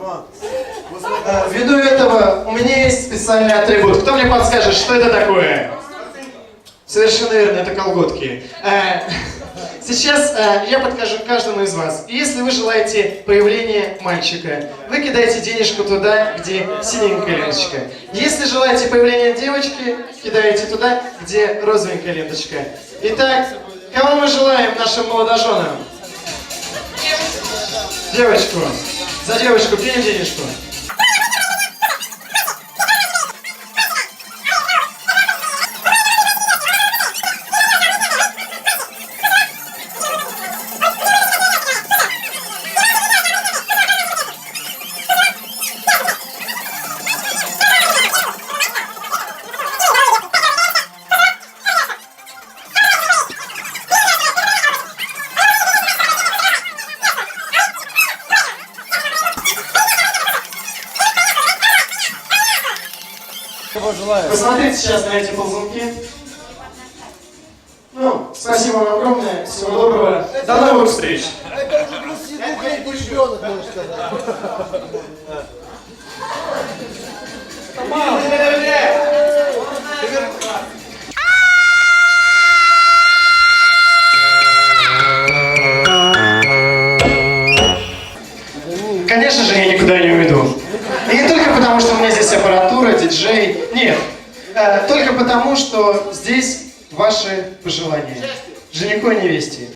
Э, Ввиду этого у меня есть специальный атрибут. Кто мне подскажет, что это такое? Совершенно верно, это колготки. Э, Сейчас э, я подкажу каждому из вас. Если вы желаете появления мальчика, вы кидаете денежку туда, где синенькая ленточка. Если желаете появления девочки, кидаете туда, где розовенькая ленточка. Итак, кого мы желаем нашим молодоженам? Девочку. За девочку кинем денежку. Посмотрите сейчас на эти ползунки. Ну, спасибо вам огромное. Всего доброго. До новых встреч. Это уже ребенок, можно сказать. Конечно же, я никуда не уйду. И не только потому, что у меня здесь аппаратура, диджей. Нет. Э, только потому, что здесь ваши пожелания. Жениху и невесте.